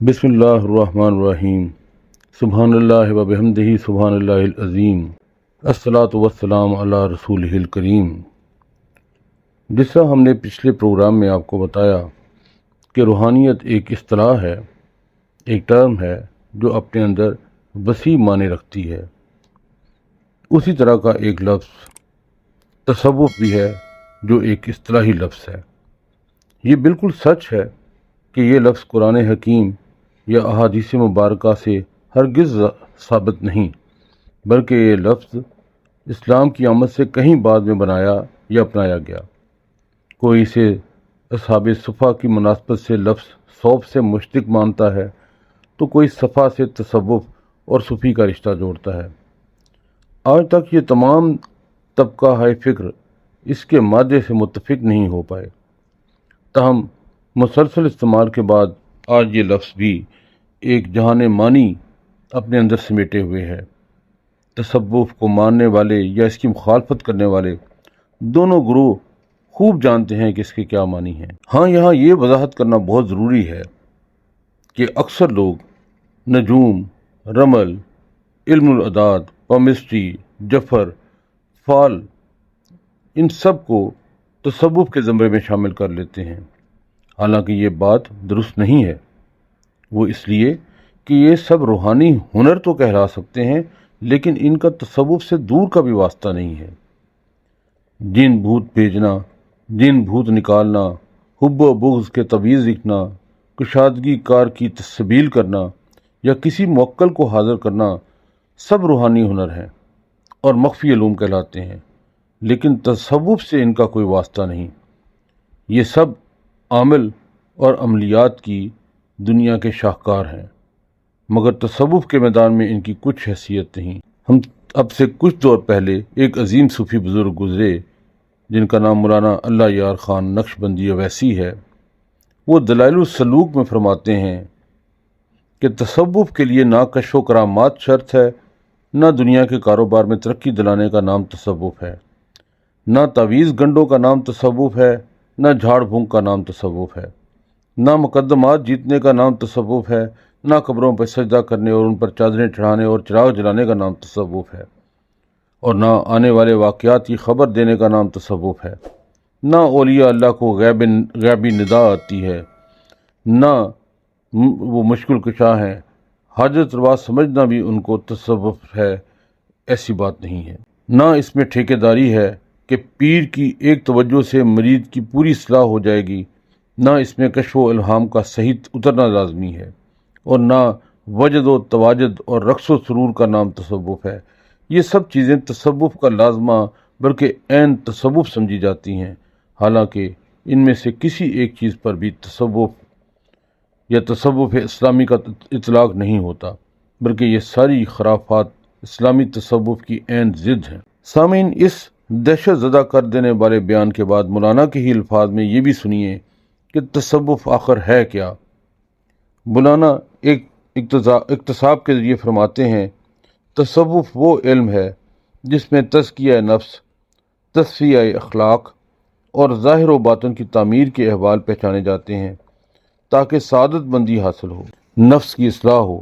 بسم اللہ الرحمن الرحیم۔ سبحان اللہ وبحمدہ سبحان اللہ العظیم۔ الصلاۃ والسلام علی رسول الکریم۔ جس طرح ہم نے پچھلے پروگرام میں آپ کو بتایا کہ روحانیت ایک اصطلاح ہے، ایک ٹرم ہے جو اپنے اندر وسیع معنی رکھتی ہے۔ اسی طرح کا ایک لفظ، تصوف بھی ہے جو ایک اصطلاحی لفظ ہے۔ یہ بالکل سچ ہے کہ یہ لفظ قرآن حکیم یا احادیث مبارکہ سے ہرگز ثابت نہیں، بلکہ یہ لفظ اسلام کی آمد سے کہیں بعد میں بنایا یا اپنایا گیا۔ کوئی اسے اصحاب صفحہ کی مناسبت سے لفظ صوف سے مشتق مانتا ہے، تو کوئی صفحہ سے تصوف اور صفی کا رشتہ جوڑتا ہے۔ آج تک یہ تمام طبقہ ہائے فکر اس کے مادے سے متفق نہیں ہو پائے۔ تاہم مسلسل استعمال کے بعد آج یہ لفظ بھی ایک جہان معنی اپنے اندر سمیٹے ہوئے ہے تصوف کو ماننے والے یا اس کی مخالفت کرنے والے دونوں گروہ خوب جانتے ہیں کہ اس کے کیا معنی ہیں۔ ہاں یہاں یہ وضاحت کرنا بہت ضروری ہے کہ اکثر لوگ نجوم، رمل، علم الاداد، پامسٹری، جفر، فال، ان سب کو تصوف کے زمرے میں شامل کر لیتے ہیں۔ حالانکہ یہ بات درست نہیں ہے۔ وہ اس لیے کہ یہ سب روحانی ہنر تو کہلا سکتے ہیں، لیکن ان کا تصوف سے دور کا بھی واسطہ نہیں ہے۔ جن بھوت بھیجنا جن بھوت نکالنا، حب و بغض کے طویز لکھنا، کشادگی کار کی تصویل کرنا یا کسی موکل کو حاضر کرنا سب روحانی ہنر ہیں اور مخفی علوم کہلاتے ہیں، لیکن تصوف سے ان کا کوئی واسطہ نہیں۔ یہ سب عامل اور عملیات کی دنیا کے شاہکار ہیں۔ مگر تصوف کے میدان میں ان کی کچھ حیثیت نہیں۔ ہم اب سے کچھ دور پہلے ایک عظیم صوفی بزرگ گزرے، جن کا نام مولانا اللہ یار خان نقش بندی اویسی ہے۔ وہ دلائل السلوک میں فرماتے ہیں کہ تصوف کے لیے نہ کش و کرامات شرط ہے، نہ دنیا کے کاروبار میں ترقی دلانے کا نام تصوف ہے۔ نہ تعویز گنڈوں کا نام تصوف ہے، نہ جھاڑ بھونک کا نام تصوف ہے۔ نہ مقدمات جیتنے کا نام تصوف ہے، نہ قبروں پر سجدہ کرنے اور ان پر چادریں چڑھانے اور چراغ جلانے کا نام تصوف ہے۔ اور نہ آنے والے واقعات کی خبر دینے کا نام تصوف ہے۔ نہ اولیاء اللہ کو غیب، غیبی ندا آتی ہے۔ نہ وہ مشکل کشاں ہیں۔ حاجت روا سمجھنا بھی ان کو تصوف ہے، ایسی بات نہیں ہے۔ نہ اس میں ٹھیکے داری ہے کہ پیر کی ایک توجہ سے مریض کی پوری اصلاح ہو جائے گی۔ نہ اس میں کشف و الہام کا صحیح اترنا لازمی ہے اور نہ وجد و تواجد اور رقص و سرور کا نام تصوف ہے۔ یہ سب چیزیں تصوف کا لازمہ بلکہ عین تصوف سمجھی جاتی ہیں۔ حالانکہ ان میں سے کسی ایک چیز پر بھی تصوف یا تصوف اسلامی کا اطلاق نہیں ہوتا، بلکہ یہ ساری خرافات اسلامی تصوف کی عین ضد ہیں۔ سامعین، اس دہشت زدہ کر دینے والے بیان کے بعد مولانا کے ہی الفاظ میں یہ بھی سنیے کہ تصوف آخر ہے کیا؟ مولانا ایک اقتصاب کے ذریعے فرماتے ہیں، تصوف وہ علم ہے جس میں تزکیہ نفس، تصفیہ اخلاق اور ظاہر و باطن کی تعمیر کے احوال پہچانے جاتے ہیں تاکہ سعادت بندی حاصل ہو، نفس کی اصلاح ہو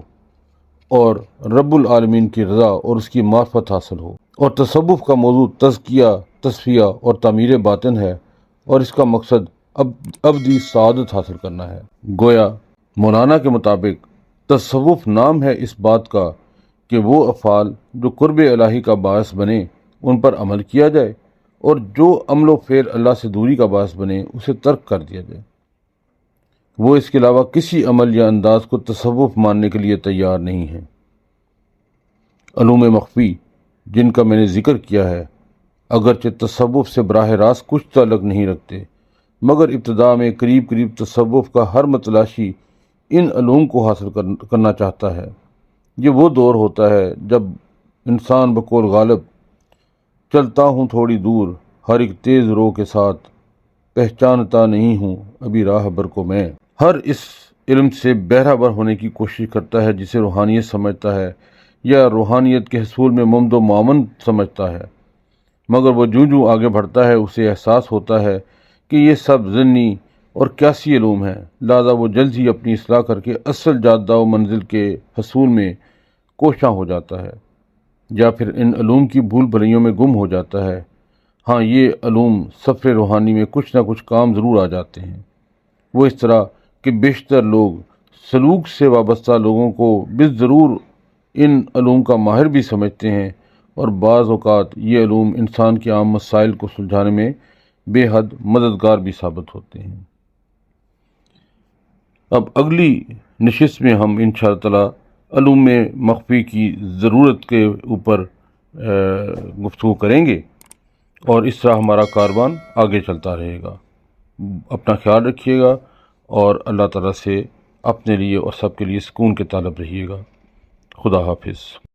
اور رب العالمین کی رضا اور اس کی معرفت حاصل ہو۔ اور تصوف کا موضوع تزکیہ، تصفیہ اور تعمیر باطن ہے اور اس کا مقصد اب ابدی سعادت حاصل کرنا ہے۔ گویا مولانا کے مطابق تصوف نام ہے اس بات کا کہ وہ افعال جو قرب الہی کا باعث بنے ان پر عمل کیا جائے اور جو عمل و فعل اللہ سے دوری کا باعث بنے اسے ترک کر دیا جائے۔ وہ اس کے علاوہ کسی عمل یا انداز کو تصوف ماننے کے لیے تیار نہیں ہے۔ علوم مخفی، جن کا میں نے ذکر کیا ہے، اگرچہ تصوف سے براہ راست کچھ تعلق نہیں رکھتے مگر ابتدا میں قریب قریب تصوف کا ہر متلاشی ان علوم کو حاصل کرنا چاہتا ہے۔ یہ وہ دور ہوتا ہے جب انسان بقول غالب، چلتا ہوں تھوڑی دور، ہر ایک تیز رو کے ساتھ، پہچانتا نہیں ہوں، ابھی راہ بر کو میں۔ ہر اس علم سے بہرہ بر ہونے کی کوشش کرتا ہے جسے روحانیت سمجھتا ہے، یا روحانیت کے حصول میں ممد و معمن سمجھتا ہے۔ مگر وہ جوں جوں آگے بڑھتا ہے، اسے احساس ہوتا ہے کہ یہ سب ضنی اور کیسی علوم ہیں۔ لہذا وہ جلد ہی اپنی اصلاح کر کے اصل جادہ و منزل کے حصول میں کوشاں ہو جاتا ہے، یا پھر ان علوم کی بھول بھلیوں میں گم ہو جاتا ہے۔ ہاں یہ علوم سفر روحانی میں کچھ نہ کچھ کام ضرور آ جاتے ہیں۔ وہ اس طرح کہ بیشتر لوگ سلوک سے وابستہ لوگوں کو بس ضرور ان علوم کا ماہر بھی سمجھتے ہیں، اور بعض اوقات یہ علوم انسان کے عام مسائل کو سلجھانے میں بے حد مددگار بھی ثابت ہوتے ہیں۔ اب اگلی نشست میں ہم ان شاء اللہ تعالیٰ علوم مخفی کی ضرورت کے اوپر گفتگو کریں گے اور اس طرح ہمارا کاروان آگے چلتا رہے گا۔ اپنا خیال رکھیے گا اور اللہ تعالیٰ سے اپنے لیے اور سب کے لیے سکون کے طالب رہیے گا۔ خدا حافظ۔